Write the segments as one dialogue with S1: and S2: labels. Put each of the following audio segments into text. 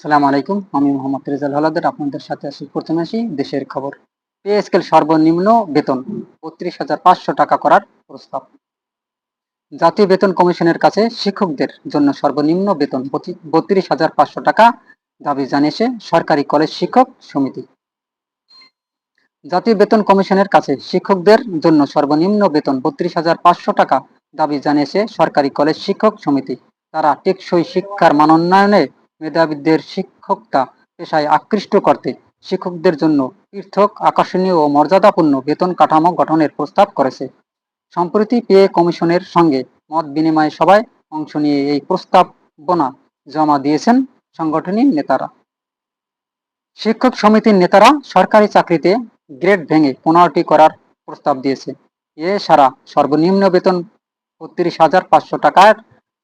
S1: সালাম আলাইকুম। আমি মোহাম্মদ রেজাল হালাদার, আপনাদের সাথে আসি প্রথমে আসি দেশের খবর। পে স্কেল সর্বনিম্ন বেতন, বত্রিশ হাজার পাঁচশো টাকা করার প্রস্তাব। জাতীয় বেতন কমিশনের কাছে শিক্ষকদের জন্য সর্বনিম্ন বেতন বত্রিশ হাজার পাঁচশো টাকা দাবি জানিয়েছে সরকারি কলেজ শিক্ষক সমিতি। জাতীয় বেতন কমিশনের কাছে শিক্ষকদের জন্য সর্বনিম্ন বেতন, বত্রিশ হাজার পাঁচশো টাকা দাবি জানিয়েছে সরকারি কলেজ শিক্ষক সমিতি। তারা টেকসই শিক্ষার মানোন্নয়নে মেধাবীদের শিক্ষকতা পেশায় আকৃষ্ট করতে শিক্ষকদের জন্য পৃথক, আকর্ষণীয় ও মর্যাদাপূর্ণ বেতন কাঠামো গঠনের প্রস্তাব করেছে। সম্প্রতি পে কমিশনের সঙ্গে মত বিনিময় সভায় অংশ নিয়ে এই প্রস্তাবনা জমা দিয়েছেন সংগঠনের নেতারা। শিক্ষক সমিতির নেতারা সরকারি চাকরিতে গ্রেড ভেঙে পনেরোটি করার প্রস্তাব দিয়েছে। এ সারা সর্বনিম্ন বেতন বত্রিশ হাজার পাঁচশো টাকার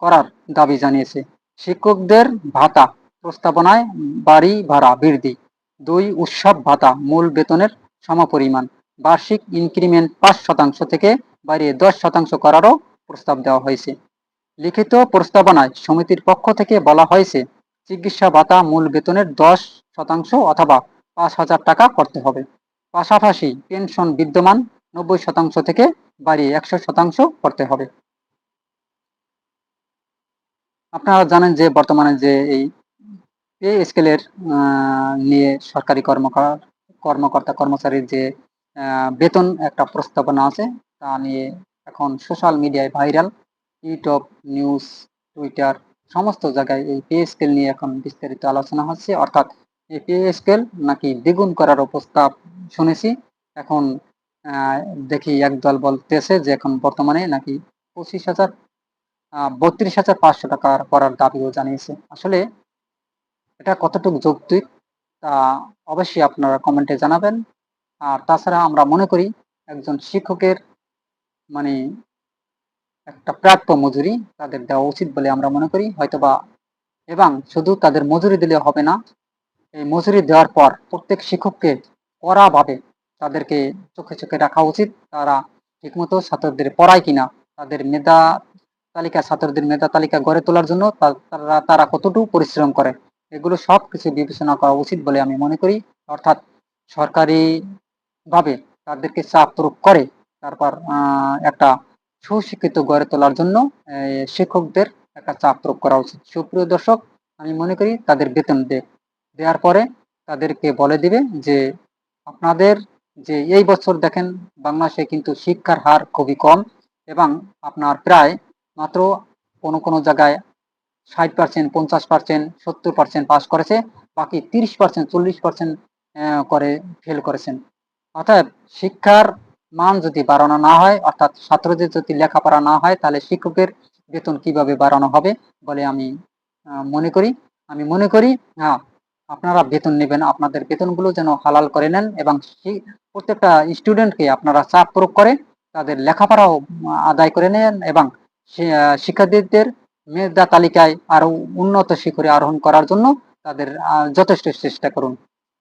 S1: করার দাবি জানিয়েছে। শিক্ষকদের ভাতা, প্রস্তাবনায় বাড়ি ভাড়া বৃদ্ধি, দুই উৎসব ভাতা, মূল বেতনের সমপরিমাণ, বার্ষিক ইনক্রিমেন্ট পাঁচ শতাংশ থেকে বাড়িয়ে দশ শতাংশ করারও প্রস্তাব দেওয়া হয়েছে। লিখিত প্রস্তাবনায় সমিতির পক্ষ থেকে বলা হয়েছে, চিকিৎসা ভাতা, মূল বেতনের দশ শতাংশ অথবা পাঁচ হাজার টাকা করতে হবে। পাশাপাশি পেনশন বিদ্যমান নব্বই শতাংশ থেকে বাড়িয়ে একশো শতাংশ করতে হবে। আপনারা জানেন যে বর্তমানে যে এই পে স্কেলের নিয়ে সরকারি কর্মকার কর্মকর্তা, কর্মচারীর যে বেতন একটা প্রস্তাবনা আছে, তা নিয়ে এখন সোশ্যাল মিডিয়ায় ভাইরাল ইউটিউব নিউজ টুইটার সমস্ত জায়গায় এই পে স্কেল নিয়ে এখন বিস্তারিত আলোচনা হচ্ছে। অর্থাৎ এই পে স্কেল নাকি দ্বিগুণ করার প্রস্তাব শুনেছি। এখন দেখি একদল বলতেছে যে এখন বর্তমানে নাকি পঁচিশ হাজার বত্রিশ হাজার পাঁচশো টাকা করার দাবিও জানিয়েছে। আসলে এটা কতটুকু যৌক্তিক, তা অবশ্যই আপনারা কমেন্টে জানাবেন। আর তাছাড়া আমরা মনে করি, একজন শিক্ষকের মানে একটা প্রাপ্য মজুরি তাদের দেওয়া উচিত বলে আমরা মনে করি। হয়তোবা এবং শুধু তাদের মজুরি দিলে হবে না, এই মজুরি দেওয়ার পর প্রত্যেক শিক্ষককে কড়াভাবে তাদেরকে চোখে চোখে রাখা উচিত। তারা ঠিকমতো ছাত্রদের পড়ায় কিনা, তাদের মেধা তালিকা ছাত্রদের মেধা তালিকা গড়ে তোলার জন্য তারা তারা কতটুকু পরিশ্রম করে? এগুলো সব কিছু বিবেচনা করা উচিত বলে আমি মনে করি। অর্থাৎ সরকারি ভাবে তাদেরকে চাপ প্রয়োগ করে, তারপর একটা সুশিক্ষিত গড়ে তোলার জন্য শিক্ষকদের একটা চাপ প্রয়োগ করা উচিত। সুপ্রিয় দর্শক, আমি মনে করি তাদের বেতন দেওয়ার পরে তাদেরকে বলে দিবে যে, আপনাদের যে এই বছর দেখেন বাংলাদেশে কিন্তু শিক্ষার হার খুবই কম এবং আপনার প্রায় মাত্র কোনো কোনো জায়গায় ষাট পার্সেন্ট পঞ্চাশ পার্সেন্ট সত্তর পার্সেন্ট পাস করেছে, বাকি তিরিশ পার্সেন্ট চল্লিশ পার্সেন্ট করে ফেল করেছেন। অর্থাৎ শিক্ষার মান যদি বাড়ানো না হয়, অর্থাৎ ছাত্রদের যদি লেখাপড়া না হয়, তাহলে শিক্ষকের বেতন কীভাবে বাড়ানো হবে বলে আমি মনে করি। আমি মনে করি হ্যাঁ আপনারা বেতন নেবেন, আপনাদের বেতনগুলো যেন হালাল করে নেন এবং প্রত্যেকটা স্টুডেন্টকে আপনারা চাপ প্রয়োগ করে তাদের লেখাপড়াও আদায় করে নেন এবং শিক্ষার্থীদের মেধা তালিকায় আরও উন্নত শিখরে আরোহণ করার জন্য তাদের যথেষ্ট চেষ্টা করুন।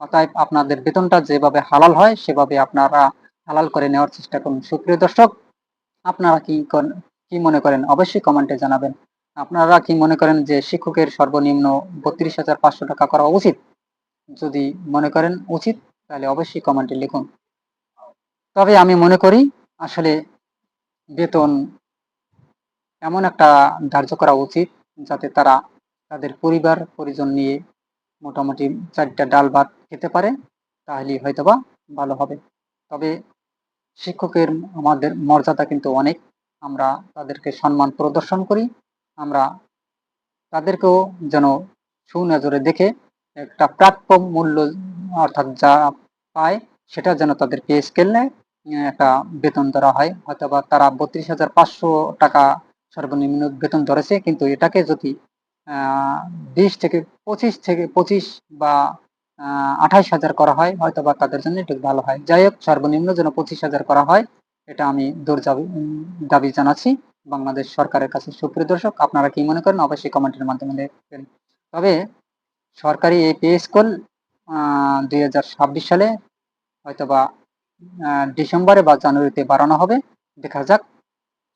S1: অতএব আপনাদের বেতনটা যেভাবে হালাল হয়, সেভাবে আপনারা হালাল করে নেওয়ার চেষ্টা করুন। সুপ্রিয় দর্শক, আপনারা কি কি মনে করেন? অবশ্যই কমেন্টে জানাবেন। আপনারা কি মনে করেন যে শিক্ষকের সর্বনিম্ন বত্রিশ হাজার পাঁচশো টাকা করা উচিত? যদি মনে করেন উচিত, তাহলে অবশ্যই কমেন্টে লিখুন। তবে আমি মনে করি, আসলে বেতন এমন একটা ধার্য করা উচিত যাতে তারা তাদের পরিবার, পরিজন নিয়ে মোটামুটি চারটা ডাল ভাত খেতে পারে, তাহলেই হয়তোবা ভালো হবে। তবে শিক্ষকের আমাদের মর্যাদা কিন্তু অনেক। আমরা তাদেরকে সম্মান প্রদর্শন করি। আমরা তাদেরকেও যেন সুনজরে দেখে একটা প্রাপ্য মূল্য অর্থাৎ যা পায় সেটা যেন তাদের পে স্কেল একটা বেতন ধরা হয়। হয়তোবা তারা বত্রিশ হাজার পাঁচশো টাকা সর্বনিম্ন বেতন ধরেছে, কিন্তু এটাকে যদি বিশ থেকে পঁচিশ থেকে পঁচিশ বা আঠাইশ হাজার করা হয় হয়তো বা তাদের জন্য একটু ভালো হয়। যাই হোক, সর্বনিম্ন যেন পঁচিশ হাজার করা হয়, এটা আমি দূর দাবি জানাচ্ছি বাংলাদেশ সরকারের কাছে। সুপ্রিয় দর্শক, আপনারা কি মনে করেন? অবশ্যই কমেন্টের মাধ্যমে দেখবেন তবে সরকারি এই পে স্কুল দু হাজার ছাব্বিশ সালে হয়তোবা ডিসেম্বরে বা জানুয়ারিতে বাড়ানো হবে। দেখা যাক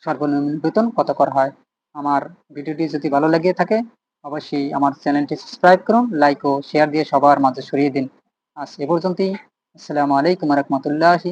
S1: সর্বনিম্ন বেতন কত করা হয়? আমার ভিডিওটি যদি ভালো লেগে থাকে, অবশ্যই আমার চ্যানেলটি সাবস্ক্রাইব করুন লাইক ও শেয়ার দিয়ে সবার মাঝে ছড়িয়ে দিন। আজ এ পর্যন্তই। আসসালামু আলাইকুম রহমতুল্লাহি